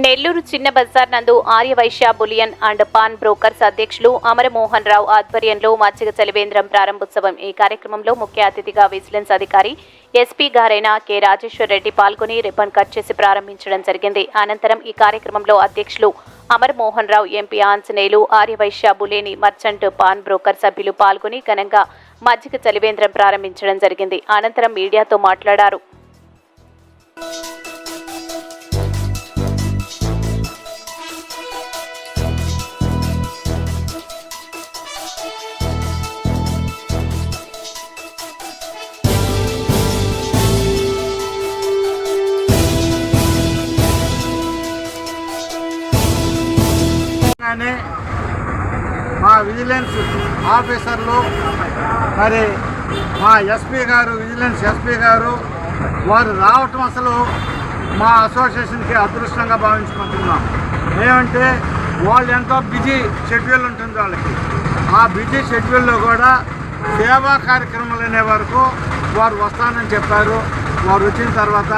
నెల్లూరు చిన్న బజార్ నందు Arya Vysya bullion and pawn brokers అధ్యక్షులు అమరమోహన్ రావు ఆధ్వర్యంలో మచ్చిగ చలివేంద్రం ప్రారంభోత్సవం. ఈ కార్యక్రమంలో ముఖ్య అతిథిగా విజిలెన్స్ అధికారి ఎస్పీ గారైన కె రాజేశ్వర్ రెడ్డి పాల్గొని రిబ్బన్ కట్ చేసి ప్రారంభించడం జరిగింది. అనంతరం ఈ కార్యక్రమంలో అధ్యక్షులు అమర్ మోహన్ రావు ఎంపీ ఆంజనేయులు ఆర్యవైశ్య బులేని మర్చంట్ పాన్ బ్రోకర్ సభ్యులు పాల్గొని ఘనంగా మజ్జిగ చలివేంద్రం ప్రారంభించడం జరిగింది. అనంతరం మీడియాతో మాట్లాడారు. విజిలెన్స్ ఆఫీసర్లు మరి మా ఎస్పీ గారు విజిలెన్స్ ఎస్పీ గారు వారు రావటం అసలు మా అసోసియేషన్కి అదృష్టంగా భావించుకుంటున్నాం. ఏమంటే వాళ్ళు ఎంతో బిజీ షెడ్యూల్ ఉంటుంది వాళ్ళకి. ఆ బిజీ షెడ్యూల్లో కూడా సేవా కార్యక్రమాలు అనే వరకు వారు వస్తానని చెప్పారు. వారు వచ్చిన తర్వాత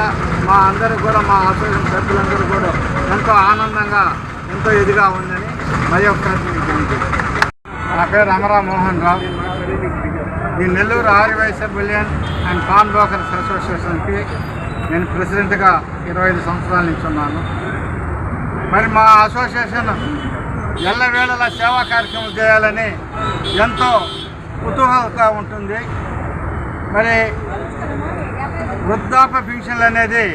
మా అందరూ కూడా మా అసోసియేషన్ సభ్యులందరూ కూడా ఎంతో ఆనందంగా ఎంతో ఇదిగా ఉందని మరి ఒకసారి నా పేరు అమరా మోహన్ రావు. ఈ Nellore Arya Vysya billion and pawn brokers అసోసియేషన్కి నేను ప్రెసిడెంట్గా ఇరవై ఐదు సంవత్సరాల నుంచి ఉన్నాను. మరి మా అసోసియేషన్ ఎల్లవేళలా సేవా కార్యక్రమం చేయాలని ఎంతో కుతూహలంగా ఉంటుంది. మరి వృద్ధాప్య పెన్షన్లు అనేది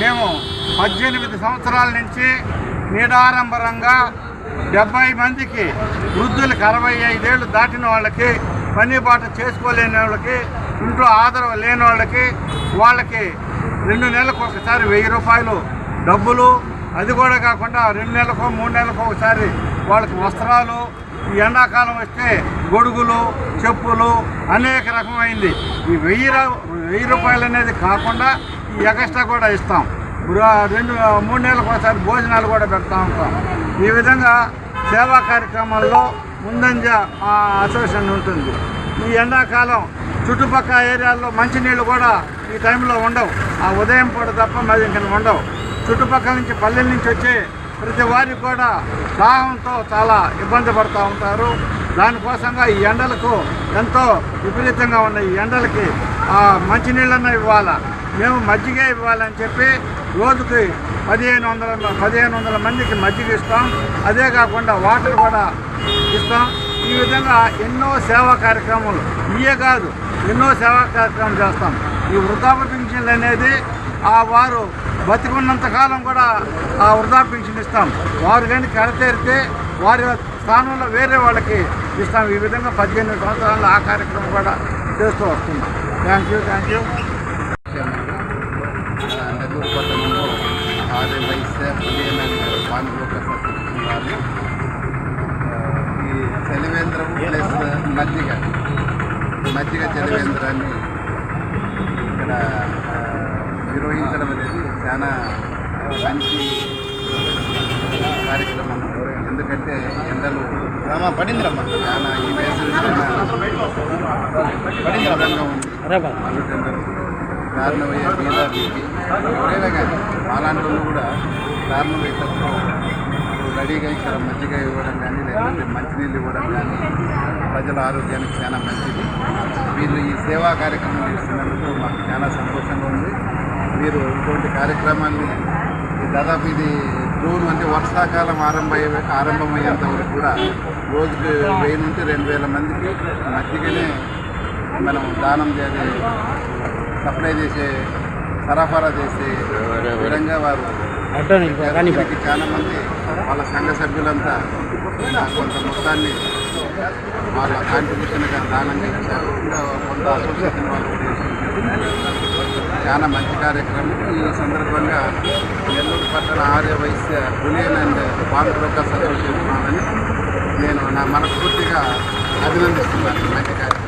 మేము పద్దెనిమిది సంవత్సరాల నుంచి నిడారంభరంగా డెబ్బై మందికి వృద్ధులకు అరవై ఐదేళ్ళు దాటిన వాళ్ళకి పని బాట చేసుకోలేని వాళ్ళకి ఇంట్లో ఆదరవ లేని వాళ్ళకి వాళ్ళకి రెండు నెలలకు ఒకసారి వెయ్యి రూపాయలు డబ్బులు. అది కూడా కాకుండా రెండు నెలలకు మూడు నెలలకు ఒకసారి వాళ్ళకి వస్త్రాలు. ఈ ఎండాకాలం వస్తే గొడుగులు చెప్పులు అనేక రకమైంది. ఈ వెయ్యి వెయ్యి రూపాయలు అనేది కాకుండా ఈ ఎగస్ట్రా కూడా ఇస్తాం. రెండు మూడు నెలలకు ఒకసారి భోజనాలు కూడా పెడతా ఉంటాం. ఈ విధంగా సేవా కార్యక్రమాల్లో ముందంజ మా అసోసియేషన్ ఉంటుంది. ఈ ఎండాకాలం చుట్టుపక్కల ఏరియాల్లో మంచినీళ్ళు కూడా ఈ టైంలో ఉండవు. ఆ ఉదయం పూట తప్ప మరి ఇంక ఉండవు. చుట్టుపక్కల నుంచి పల్లెల నుంచి వచ్చే ప్రతి వారికి కూడా దాహంతో చాలా ఇబ్బంది పడుతూ ఉంటారు. దానికోసంగా ఈ ఎండలకు ఎంతో విపరీతంగా ఉన్న ఈ ఎండలకి మంచినీళ్ళన్న ఇవ్వాలా? మేము మజ్జిగ ఇవ్వాలని చెప్పి రోజుకి పదిహేను వందల పదిహేను వందల మందికి మజ్జిగ ఇస్తాం. అదే కాకుండా వాటర్ కూడా ఇస్తాం. ఈ విధంగా ఎన్నో సేవా కార్యక్రమాలు ఇవే కాదు ఎన్నో సేవా కార్యక్రమాలు చేస్తాం. ఈ వృద్ధాప్య పెన్షన్లు అనేది ఆ వారు బతికున్నంతకాలం కూడా ఆ వృద్ధాప్య పెన్షన్ ఇస్తాం. వారు కానీ కడతేరితే వారి స్థానంలో వేరే వాళ్ళకి ఇస్తాం. ఈ విధంగా పద్దెనిమిది సంవత్సరాలు ఆ కార్యక్రమం కూడా చేస్తూ వస్తున్నాం. Thank you thank you association వాళ్ళు ఆ, ఈ చలివేంద్రం ప్లస్ మజ్జిగ మజ్జిగ చలివేంద్రాన్ని ఇక్కడ ఆ, నిర్వహించడం అనేది చాలా మంచి కార్యక్రమం. ఎందుకంటే ఎండలు పడిందిరమ్మా చాలా ఈ వేసవి ఉంది అల్లుటెండరు కారణమయ్యే బీదాబీకి ఎవరైనా కానీ అలాంటి వాళ్ళు కూడా కారణమయ్యేటప్పుడు రెడీగా ఇక్కడ మజ్జిగ ఇవ్వడం కానీ లేకపోతే మంచినీళ్ళు ఇవ్వడం కానీ ప్రజల ఆరోగ్యానికి చాలా మంచిది. వీళ్ళు ఈ సేవా కార్యక్రమం చేస్తున్నందుకు మాకు చాలా సంతోషంగా ఉంది. మీరు ఇటువంటి కార్యక్రమాన్ని దాదాపు ఇది జూన్ అంటే వర్షాకాలం ఆరంభమయ్యే ఆరంభమయ్యేంత వరకు కూడా రోజుకి వెయ్యి నుండి రెండు వేల మందికి మధ్యగానే మనం దానం చేసే సప్లై చేసే సరఫరా చేసే విధంగా వారు వీరికి చాలా మంది వాళ్ళ సంఘ సభ్యులంతా కొంత మొత్తాన్ని వాళ్ళ కాంట్రిబ్యూషన్గా దానంగా ఇచ్చారు కొంత అసోసియేషన్ వాళ్ళు. చాలా మంచి కార్యక్రమం. ఈ సందర్భంగా నెల్లూరు పట్టణ Arya Vysya bullion and pawn brokers association వాళ్ళని నేను నా మనస్ఫూర్తిగా అభినందిస్తున్నాను మంచి కార్యక్రమం.